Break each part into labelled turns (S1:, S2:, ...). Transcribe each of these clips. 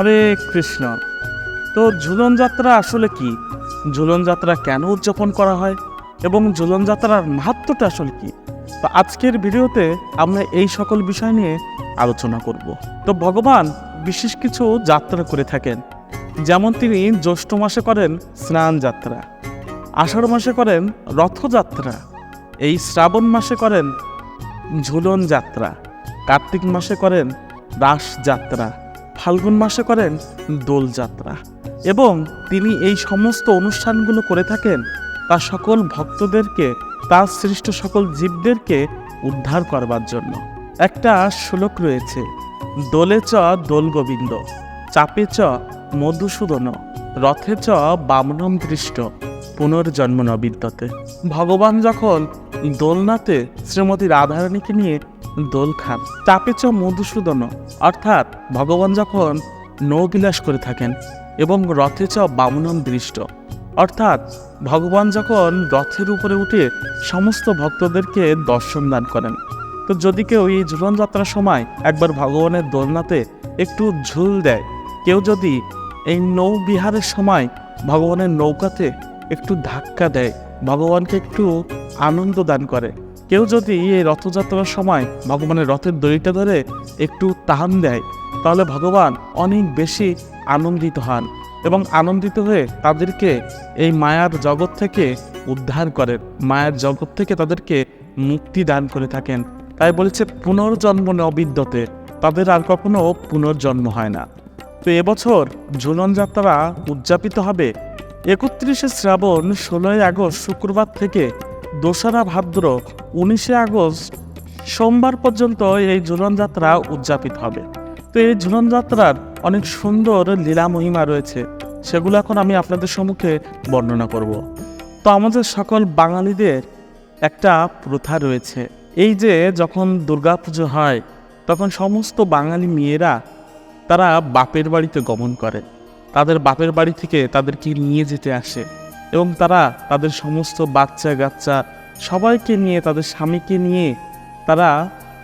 S1: হরে কৃষ্ণ। তো ঝুলন যাত্রা আসলে কি? ঝুলন যাত্রা কেন উদযাপন করা হয়? এবং ঝুলন যাত্রার মাহাত্মটা আসলে কি? তো আজকের ভিডিওতে আমরা এই সকল বিষয় নিয়ে আলোচনা করব। তো ভগবান বিশেষ কিছু যাত্রা করে থাকেন। যেমন তিনি জ্যৈষ্ঠ মাসে করেন স্নান যাত্রা, আষাঢ় মাসে করেন রথযাত্রা, এই শ্রাবণ মাসে করেন ঝুলন যাত্রা, কার্তিক মাসে করেন রাস যাত্রা ফাল্গুন মাসে করেন দোলযাত্রা এবং তিনি এই সমস্ত অনুষ্ঠানগুলো করে থাকেন তার সকল ভক্তদেরকে, তার সৃষ্ট সকল জীবদেরকে উদ্ধার করবার জন্য। একটা শ্লোক রয়েছে, দোলে চ দোল গোবিন্দ, চাপে চ মধুসূদন, রথে চ বামনম দৃষ্ট, পুনর্জন্ম নবিদ্যতে ভগবান যখন দোলনাতে শ্রীমতী রাধারানীকে নিয়ে দোল খান। চাপে চ মধুসূদন, অর্থাৎ ভগবান যখন নৌবিলাস করে থাকেন এবং রথে চ বামনম দৃষ্ট, অর্থাৎ ভগবান যখন রথের উপরে উঠে সমস্ত ভক্তদেরকে দর্শন দান করেন। তো যদি কেউ এই ঝুলন যাত্রার সময় একবার ভগবানের দোলনাতে একটু ঝুল দেয়, কেউ যদি এই নৌ বিহারের সময় ভগবানের নৌকাতে একটু ধাক্কা দেয়, ভগবানকে একটু আনন্দ দান করে কেউ যদি এই রথযাত্রার সময় ভগবানের রথের দড়িটা ধরে একটু টান দেয়, তাহলে ভগবান অনেক বেশি আনন্দিত হন এবং আনন্দিত হয়ে তাদেরকে এই মায়ার জগৎ থেকে উদ্ধার করেন। মায়ার জগৎ থেকে তাদেরকে মুক্তি দান করে থাকেন। তাই বলেছে, পুনর্জন্ম অবিদ্যতে তাদের আর কখনো পুনর্জন্ম হয় না। তো এবছর ঝুলন যাত্রা উদযাপিত হবে একত্রিশে শ্রাবণ ষোলোই আগস্ট শুক্রবার থেকে দোসরা ভাদ্র উনিশে আগস্ট, সোমবার পর্যন্ত এই ঝুলন যাত্রা উদযাপিত হবে। তো এই ঝুলন যাত্রার অনেক সুন্দর লীলা মহিমা রয়েছে, সেগুলো এখন আমি আপনাদের সম্মুখে বর্ণনা করব। তো আমাদের সকল বাঙালিদের একটা প্রথা রয়েছে, এই যে যখন দুর্গাপুজো হয়, তখন সমস্ত বাঙালি মেয়েরা তারা বাপের বাড়িতে গমন করে। তাদের বাপের বাড়ি থেকে তাদেরকে নিয়ে যেতে আসে। এবং তারা তাদের সমস্ত বাচ্চা কাচ্চা সবাইকে নিয়ে, তাদের স্বামীকে নিয়ে তারা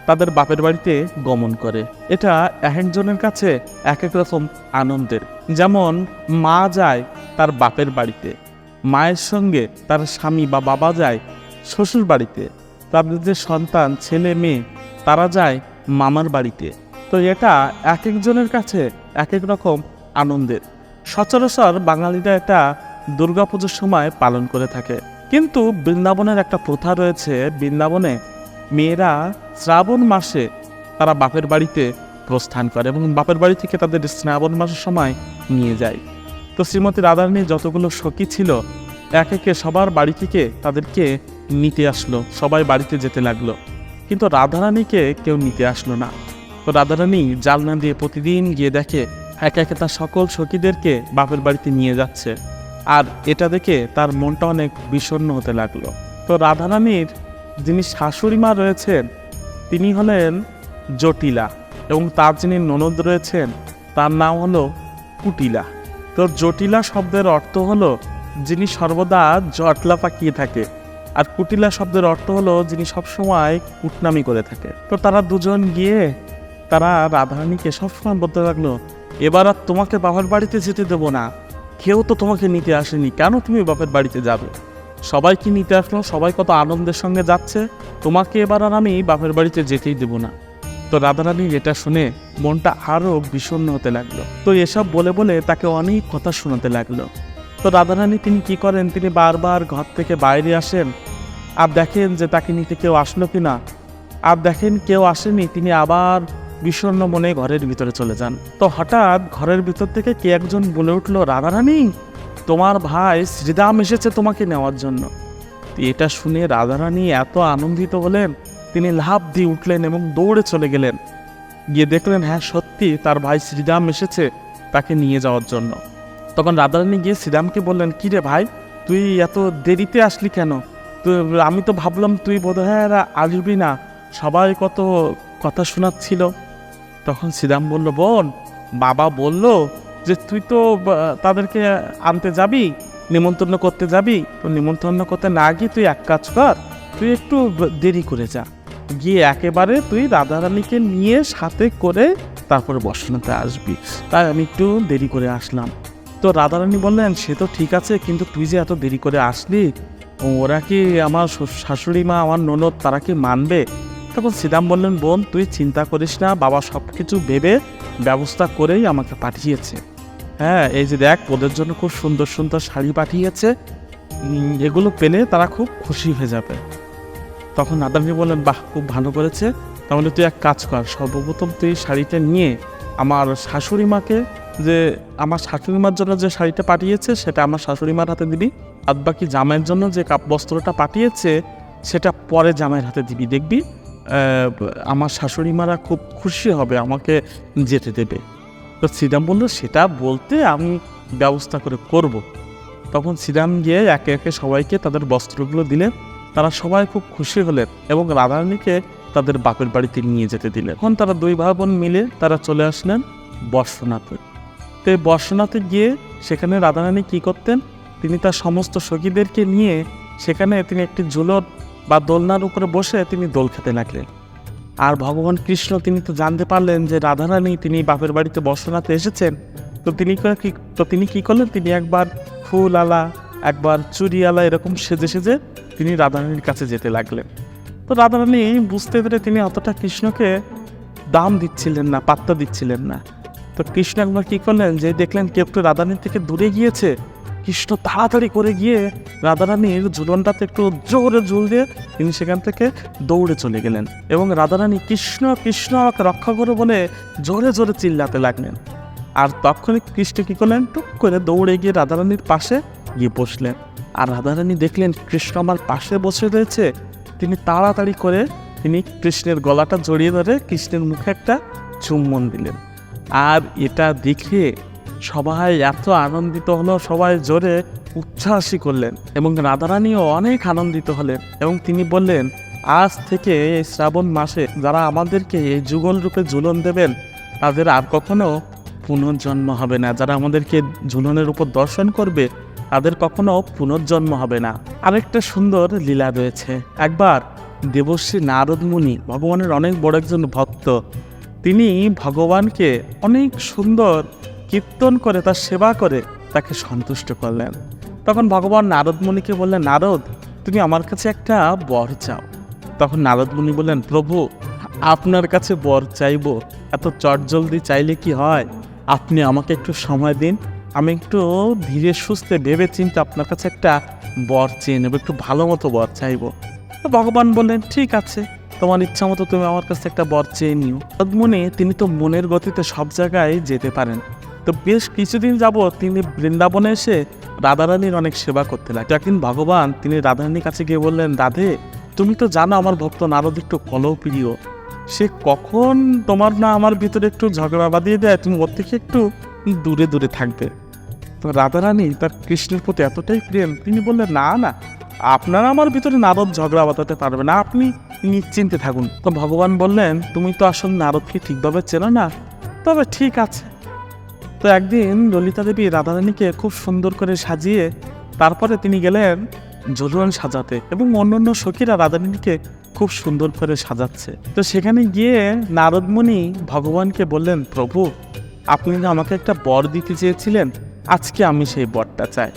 S1: তাদের বাপের বাড়িতে গমন করে। এটা এক একজনের কাছে এক এক রকম আনন্দের। যেমন মা যায় তার বাপের বাড়িতে, মায়ের সঙ্গে তার স্বামী বা বাবা যায় শ্বশুর বাড়িতে, তাদের যে সন্তান, ছেলে, মেয়ে, তারা যায় মামার বাড়িতে। তো এটা এক একজনের কাছে এক এক রকম আনন্দের। সচরাচর বাঙালিরা এটা দুর্গাপুজোর সময় পালন করে থাকে। কিন্তু বৃন্দাবনের একটা প্রথা রয়েছে, বৃন্দাবনে মেয়েরা শ্রাবণ মাসে তারা বাপের বাড়িতে প্রস্থান করে এবং বাপের বাড়ি থেকে তাদের শ্রাবণ মাসের সময় নিয়ে যায়। তো শ্রীমতী রাধারানীর যতগুলো সখী ছিল, এক একে সবার বাড়ি থেকে তাদেরকে নিতে আসলো, সবাই বাড়িতে যেতে লাগল। কিন্তু রাধারানীকে কেউ নিতে আসলো না। তো রাধারানী জালনা দিয়ে প্রতিদিন গিয়ে দেখে, একে একে তার সকল সখীদেরকে বাপের বাড়িতে নিয়ে যাচ্ছে। আর এটা দেখে তার মনটা অনেক বিষণ্ণ হতে লাগল। তো রাধারানীর যিনি শাশুড়ি মা রয়েছেন, তিনি হলেন জটিলা এবং তার যিনি ননদ রয়েছেন, তার নাম হলো কুটিলা। তো জটিলা শব্দের অর্থ হলো যিনি সর্বদা জটলা পাকিয়ে থাকে আর কুটিলা শব্দের অর্থ হলো যিনি সবসময় কুটনামি করে থাকে। তো তারা দুজন গিয়ে তারা রাধারানীকে সবসময় বলতে লাগল, এবার আর তোমাকে বাবার বাড়িতে যেতে দেবো না। কেউ তো তোমাকে নিতে আসেনি। কেন তুমি বাপের বাড়িতে যাবে? সবাই কি নিতে আসলো? সবাই কত আনন্দের সঙ্গে যাচ্ছে? তোমাকে এবার আর আমি বাপের বাড়িতে যেতেই দেবো না। তো রাধারানীর এটা শুনে মনটা আরও বিষণ্ণ হতে লাগল। তো এসব বলে বলে তাকে অনেক কথা শোনাতে লাগল। তো রাধারানী তিনি কি করেন? তিনি বারবার ঘর থেকে বাইরে আসেন। আর দেখেন যে তাকে নিতে কেউ আসলো কি না আর দেখেন কেউ আসেনি, তিনি আবার বিষণ্ণ মনে ঘরের ভিতরে চলে যান। তো হঠাৎ ঘরের ভিতর থেকে কে একজন বলে উঠল, রাধারানী, তোমার ভাই শ্রীদাম এসেছে তোমাকে নেওয়ার জন্য। এটা শুনে রাধারানী এত আনন্দিত হলেন, তিনি লাভ দিয়ে উঠলেন এবং দৌড়ে চলে গেলেন। গিয়ে দেখলেন হ্যাঁ সত্যি, তার ভাই শ্রীরাম এসেছে তাকে নিয়ে যাওয়ার জন্য। তখন রাধারানী গিয়ে শ্রীরামকে বললেন, কি রে ভাই, তুই এত দেরিতে আসলি কেন? তুই আমি তো ভাবলাম তুই বোধ হয় আর আসবি না। সবাই কত কথা শোনাচ্ছিল। তখন শ্রীরাম বলল, বোন, বাবা বলল যে তুই তো তাদেরকে আনতে যাবি, নিমন্ত্রণ করতে যাবি। তো নিমন্ত্রণ করতে না গিয়ে তুই এক কাজ কর, তুই একটু দেরি করে যা। গিয়ে একেবারে তুই রাধারানীকে নিয়ে সাথে করে তারপরে বসানোতে আসবি। তাই আমি একটু দেরি করে আসলাম। তো রাধারানী বললেন, সে তো ঠিক আছে, কিন্তু তুই যে এত দেরি করে আসলি, ওরা কি আমার শাশুড়ি মা, আমার ননদ, তারা কি মানবে? তখন শ্রীরাম বললেন, বোন, তুই চিন্তা করিস না, বাবা সব কিছু ভেবে ব্যবস্থা করেই আমাকে পাঠিয়েছে। হ্যাঁ এই যে দেখ, ওদের জন্য খুব সুন্দর সুন্দর শাড়ি পাঠিয়েছে। এগুলো পেলে তারা খুব খুশি হয়ে যাবে। তখন রাধারানী বললেন, বাহ, খুব ভালো করেছে। তাহলে তুই এক কাজ কর, সর্বপ্রথম তুই শাড়িটা নিয়ে আমার শাশুড়ি মাকে যে, আমার শাশুড়ি মার জন্য যে শাড়িটা পাঠিয়েছে, সেটা আমার শাশুড়ি মার হাতে দিবি। আর বাকি জামাইয়ের জন্য যে কাপ বস্ত্রটা পাঠিয়েছে, সেটা পরে জামাইয়ের হাতে দিবি। দেখবি? আমার শাশুড়ি মারা খুব খুশি হবে, আমাকে যেতে দেবে। তো শ্রীরাম বলল, সেটা বলতে আমি ব্যবস্থা করে করব। তখন শ্রীরাম গিয়ে একে একে সবাইকে তাদের বস্ত্রগুলো দিলেন। তারা সবাই খুব খুশি হলেন এবং রাধারানীকে তাদের বাপের বাড়িতে নিয়ে যেতে দিলেন। এখন তারা দুই ভাই বোন মিলে তারা চলে আসলেন বর্ষনাথে। তো এই বর্ষনাথে গিয়ে সেখানে রাধারানী কী করতেন? তিনি তার সমস্ত সখীদেরকে নিয়ে সেখানে তিনি একটি ঝুলট বা দোলনার উপরে বসে তিনি দোল খেতে লাগলেন। আর ভগবান কৃষ্ণ, তিনি তো জানতে পারলেন যে রাধারানী তিনি বাপের বাড়িতে বর্ষনাতে এসেছেন, তো তিনি কি তো তিনি কী করলেন? তিনি একবার ফুল আলা, একবার চুরি আলা এরকম সেজে সেজে তিনি রাধারানীর কাছে যেতে লাগলেন। তো রাধারানী বুঝতে পেরে তিনি অতটা কৃষ্ণকে দাম দিচ্ছিলেন না, পাত্তা দিচ্ছিলেন না। তো কৃষ্ণ একবার কী করলেন? যে দেখলেন কেউ একটু রাধারানীর থেকে দূরে গিয়েছে কৃষ্ণ তাড়াতাড়ি করে গিয়ে রাধারানীর ঝুলনটাতে একটু জোরে ঝুল দিয়ে তিনি সেখান থেকে দৌড়ে চলে গেলেন এবং রাধারানী কৃষ্ণ কৃষ্ণ আমাকে রক্ষা করো বলে জোরে জোরে চিল্লাতে লাগলেন। আর তখনই কৃষ্ণ কী করলেন? টুক করে দৌড়ে গিয়ে রাধারানীর পাশে গিয়ে বসলেন। আর রাধারানী দেখলেন কৃষ্ণ আমার পাশে বসে রয়েছে। তিনি তাড়াতাড়ি করে তিনি কৃষ্ণের গলাটা জড়িয়ে ধরে কৃষ্ণের মুখে একটা চুম্বন দিলেন। আর এটা দেখে সবাই এত আনন্দিত হলো, সবাই জোরে উচ্ছ্বাসী করলেন এবং রাধারানীও অনেক আনন্দিত হলেন এবং তিনি বললেন, আজ থেকে এই শ্রাবণ মাসে যারা আমাদেরকে এই যুগল রূপে ঝুলন দেবেন, তাদের আর কখনো পুনর্জন্ম হবে না। যারা আমাদেরকে ঝুলনের উপর দর্শন করবে, তাদের কখনো পুনর্জন্ম হবে না। আরেকটা সুন্দর লীলা রয়েছে। একবার দেবশ্রী নারদ মুনি, ভগবানের অনেক বড় একজন ভক্ত, তিনি ভগবানকে অনেক সুন্দর কীর্তন করে, তার সেবা করে তাকে সন্তুষ্ট করলেন। তখন ভগবান নারদ মুনিকে বললেন, নারদ, তুমি আমার কাছে একটা বর চাও। তখন নারদ মুনি বললেন, প্রভু, আপনার কাছে বর চাইব। এত চটজলদি চাইলে কি হয়? আপনি আমাকে একটু সময় দিন। আমি একটু ধীরে সুস্থে ভেবে চিন্তে আপনার কাছে একটা বর চেয়ে নেব, একটু ভালো মতো বর চাইব। ভগবান বললেন, ঠিক আছে, তোমার ইচ্ছা মতো তুমি আমার কাছে একটা বর চেয়ে নিও। মনে তিনি তো মনের গতিতে সব জায়গায় যেতে পারেন। তো বেশ কিছুদিন যাব তিনি বৃন্দাবনে এসে রাধারানীর অনেক সেবা করতে লাগলেন। একদিন ভগবান তিনি রাধারানীর কাছে গিয়ে বললেন, রাধে, তুমি তো জানো আমার ভক্ত নারদ একটু কলপ্রিয় সে কখন তোমার না আমার ভিতরে একটু ঝগড়া বাঁধিয়ে দেয়, তুমি ওর থেকে একটু দূরে দূরে থাকবে? তো রাধারানী তার কৃষ্ণের প্রতি এতটাই প্রেম, তিনি বললেন, না না, আপনারা আমার ভিতরে নারদ ঝগড়া বাঁধাতে পারবে না, আপনি নিশ্চিন্তে থাকুন। তো ভগবান বললেন, তুমি তো আসলে নারদকে ঠিকভাবে চেনো না, তবে ঠিক আছে তো একদিন ললিতা দেবী রাধারানীকে খুব সুন্দর করে সাজিয়ে তারপরে তিনি গেলেন ঝুলন সাজাতে এবং অন্যান্য সখীরা রাধারানীকে খুব সুন্দর করে সাজাচ্ছে। তো সেখানে গিয়ে নারদমণি ভগবানকে বললেন, প্রভু, আপনি আমাকে একটা বর দিতে চেয়েছিলেন, আজকে আমি সেই বরটা চাই।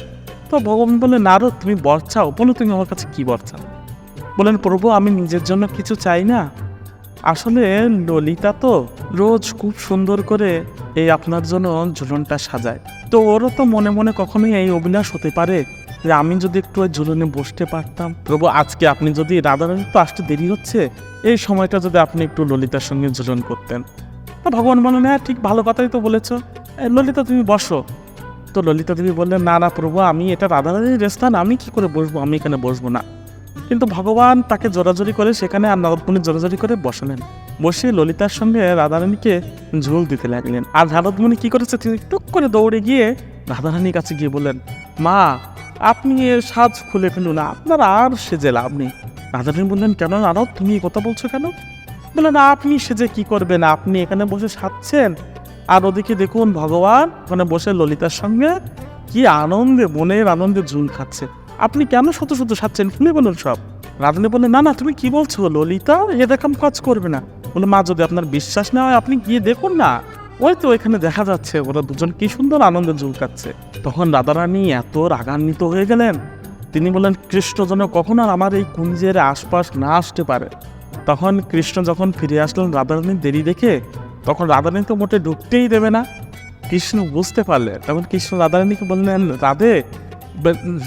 S1: তো ভগবান বললেন, নারদ, তুমি বর চাও, বলো তুমি আমার কাছে কি বর চাও? বলেন প্রভু, আমি নিজের জন্য কিছু চাই না। আসলে ললিতা তো রোজ খুব সুন্দর করে এই আপনার জন্য ঝুলনটা সাজায়। তো ওরও তো মনে মনে কখনোই এই অভিলাষ হতে পারে যে আমি যদি একটু ওই ঝুলনে বসতে পারতাম। প্রভু, আজকে আপনি যদি রাধারানী তো আসতে দেরি হচ্ছে, এই সময়টা যদি আপনি একটু ললিতার সঙ্গে ঝুলন করতেন। তো ভগবান বলেন হ্যাঁ ঠিক ভালো কথাই তো বলেছ। ললিতা, তুমি বসো। তো ললিতা দেবী বললেন, না না, প্রভু, আমি এটা রাধারানীর স্থান আমি কি করে বসবো? আমি এখানে বসবো না। কিন্তু ভগবান তাকে জোরাজোরি করে সেখানে আর নারদমণি জোরাজোরি করে বসালেন। বসে ললিতার সঙ্গে রাধারানীকে ঝোল দিতে লাগলেন। আর নারদমণি কি করেছে তিনি টুক করে দৌড়ে গিয়ে রাধারানীর কাছে গিয়ে বললেন, মা, আপনি এর সাজ খুলে ফেলুন, আপনার আর সেজে লাভ নেই। রাধারানী বললেন, কেন নারদ, তুমি কথা বলছো কেন? বললেন, আপনি সেজে কি করবেন? আপনি এখানে বসে সাজছেন। আর ওদিকে দেখুন, ভগবান ওখানে বসে ললিতার সঙ্গে কি আনন্দে, মনের আনন্দে ঝুল খাচ্ছে। আপনি কেন শত শত সাচ্ছেন খুলে বলুন সব। রাধারানী বললেন, না না, তুমি কি বলছো? ললিতা এ দেখাম কাজ করবে না। বলে, মা, যদি আপনার বিশ্বাস না হয়, আপনি গিয়ে দেখুন না। ওই তো এখানে দেখা যাচ্ছে, ওরা দুজন কি সুন্দর আনন্দে ঝুলকাচ্ছে তখন রাধারানী এত রাগান্বিত হয়ে গেলেন। তিনি বললেন, কৃষ্ণ যেন কখনো আর আমার এই কুঞ্জের আশপাশ না আসতে পারে? তখন কৃষ্ণ যখন ফিরে আসলেন রাধারানীর দেরি দেখে, তখন রাধারানী তো মোটে ঢুকতেই দেবে না। কৃষ্ণ বুঝতে পারলে তখন কৃষ্ণ রাধারানীকে বললেন, রাধে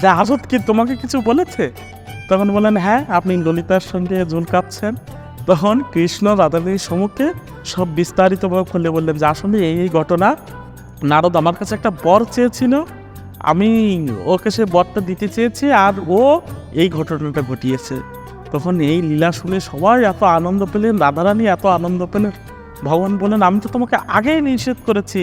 S1: রাজত কি তোমাকে কিছু বলেছে? তখন বললেন হ্যাঁ আপনি ললিতার সঙ্গে জুল কাঁপছেন তখন কৃষ্ণ রাধারানীর সম্মুখে সব বিস্তারিতভাবে খুলে বললেন যে, আসলে এই এই ঘটনা, নারদ আমার কাছে একটা বর চেয়েছিল। আমি ওকে সে বরটা দিতে চেয়েছি আর ও এই ঘটনাটা ঘটিয়েছে। তখন এই লীলা শুনে সবাই এত আনন্দ পেলেন, রাধারানী এত আনন্দ পেলেন। ভগবান বললেন, আমি তো তোমাকে আগেই নিষেধ করেছি।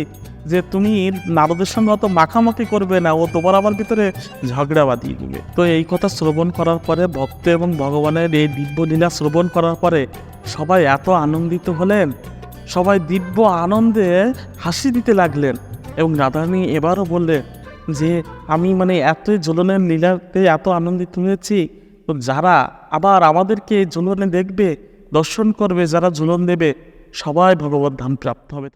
S1: যে তুমি নারদের সঙ্গে অত মাখামাখি করবে না, ও তোমার আমার ভিতরে ঝগড়া বাঁধিয়ে দিবে। তো এই কথা শ্রবণ করার পরে ভক্ত এবং ভগবানের এই দিব্য লীলা শ্রবণ করার পরে সবাই এত আনন্দিত হলেন, সবাই দিব্য আনন্দে হাসি দিতে লাগলেন এবং রাধারানী এবারও বললেন যে, আমি মানে এতই জ্বলনের লীলাতে এত আনন্দিত হয়েছি, তো যারা আবার আমাদেরকে জ্বলনে দেখবে, দর্শন করবে, যারা জ্বলন দেবে, সবাই ভগবত ধাম প্রাপ্ত হবে।